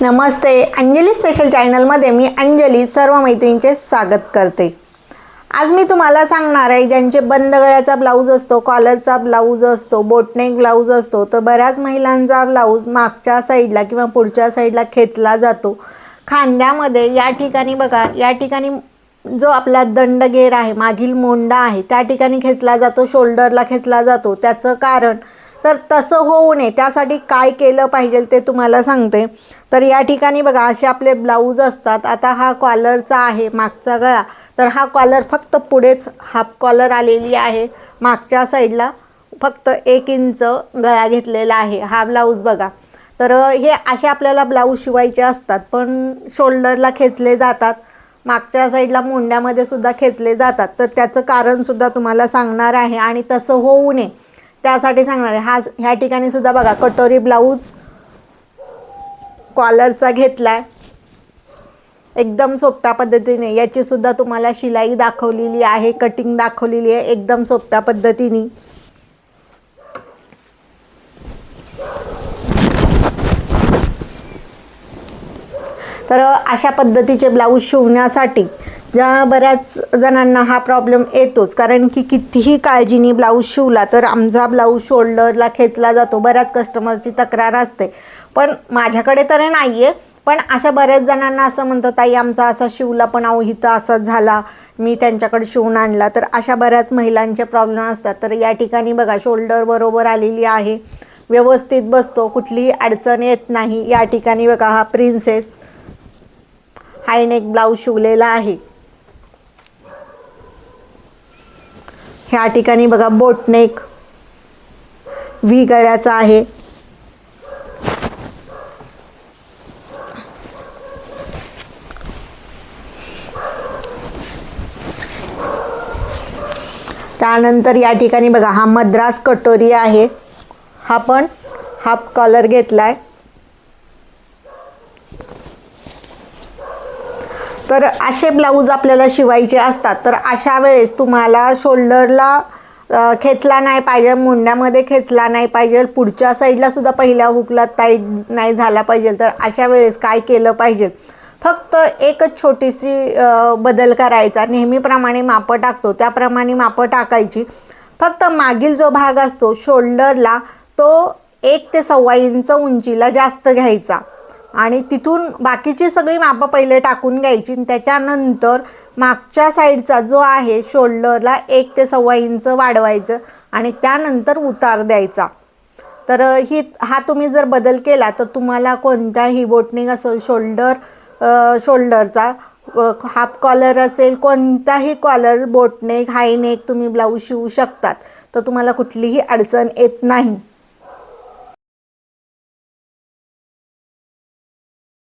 नमस्ते. Anjali special चॅनलमध्ये मी अंजली सर्व मैत्रिणींचे स्वागत करते. आज मी तुम्हाला सांगणार आहे ज्यांचे बंद गळ्याचा ब्लाऊज असतो कॉलरचा ब्लाऊज असतो बोटनेक ब्लाऊज असतो तर बऱ्याच महिलांचा ब्लाऊज मागच्या साईडला किंवा पुढच्या साईडला खेचला जातो. खांद्यामध्ये या ठिकाणी बघा या ठिकाणी जो आपला दंडगेर आहे मागील मोंडा आहे त्या ठिकाणी खेचला जातो शोल्डरला खेचला जातो. त्याचं कारण तर तसं होऊ नये. त्यासाठी काय केलं पाहिजे ते तुम्हाला सांगते. तर या ठिकाणी बघा असे आपले ब्लाऊज असतात. आता हा कॉलरचा आहे मागचा गळा. तर हा कॉलर फक्त पुढेच हाफ कॉलर आलेली आहे. मागच्या साईडला फक्त एक इंच गळा घेतलेला आहे हा ब्लाऊज बघा. तर हे असे आपल्याला ब्लाऊज शिवायचे असतात पण शोल्डरला खेचले जातात. मागच्या साईडला मुंड्यामध्ये सुद्धा खेचले जातात. तर त्याचं कारणसुद्धा तुम्हाला सांगणार आहे आणि तसं होऊ नये. त्यासाठी सांगणार आहे. हा ह्या ठिकाणी सुद्धा बघा कटोरी ब्लाऊज कॉलरचा घेतलाय. एकदम सोप्या पद्धतीने. याची सुद्धा तुम्हाला शिलाई दाखवलेली आहे कटिंग दाखवलेली आहे एकदम सोप्या पद्धतीने. तर अशा पद्धतीचे ब्लाऊज शिवण्यासाठी ज्या बऱ्याच जणांना हा प्रॉब्लेम येतोच. कारण की कितीही काळजीने ब्लाऊज शिवला तर आमचा ब्लाऊज शोल्डरला खेचला जातो. बऱ्याच कस्टमरची तक्रार असते. पण माझ्याकडे तर नाही आहे पण अशा बऱ्याच जणांना असं म्हणतं ताई आमचा असा शिवला पण अहो इथं असाच झाला. मी त्यांच्याकडे शिवून आणला. तर अशा बऱ्याच महिलांचे प्रॉब्लेम असतात. तर या ठिकाणी बघा शोल्डर बरोबर आलेली आहे. व्यवस्थित बसतो. कुठलीही अडचण येत नाही. या ठिकाणी बघा हा प्रिन्सेस हायनेक ब्लाऊज शिवलेला आहे. ह्या ठिकाणी बघा बोटनेक व्ही गळ्याचा आहे. त्यानंतर या ठिकाणी बघा हा मद्रास कटोरी आहे. हा पण हाफ कॉलर घेतलाय. तर असे ब्लाऊज आपल्याला शिवायचे असतात. तर अशा वेळेस तुम्हाला शोल्डरला खेचला नाही पाहिजे मुंड्यामध्ये खेचला नाही पाहिजे पुढच्या साईडला सुद्धा पहिल्या हुकला टाईट नाही झाला पाहिजे. तर अशा वेळेस काय केलं पाहिजे? फक्त एकच छोटीशी बदल करायचा. नेहमीप्रमाणे मापं टाकतो. त्याप्रमाणे मापं टाकायची. फक्त मागील जो भाग असतो शोल्डरला तो एक ते सव्वा इंच उंचीला जास्त घ्यायचा. आणि तिथून बाकीची सगळी मापं पहिले टाकून घ्यायची आणि त्याच्यानंतर मागच्या साईडचा जो आहे शोल्डरला एक ते सव्वा इंच वाढवायचं आणि त्यानंतर उतार द्यायचा. तर ही हा तुम्ही जर बदल केला तर तुम्हाला कोणत्याही बोटनिंग असेल शोल्डर शोल्डरचा हाफ कॉलर असेल कोणताही कॉलर बोटनेक हायनेक तुम्ही ब्लाऊज शिवू शकतात. तर तुम्हाला कुठलीही अडचण येत नाही.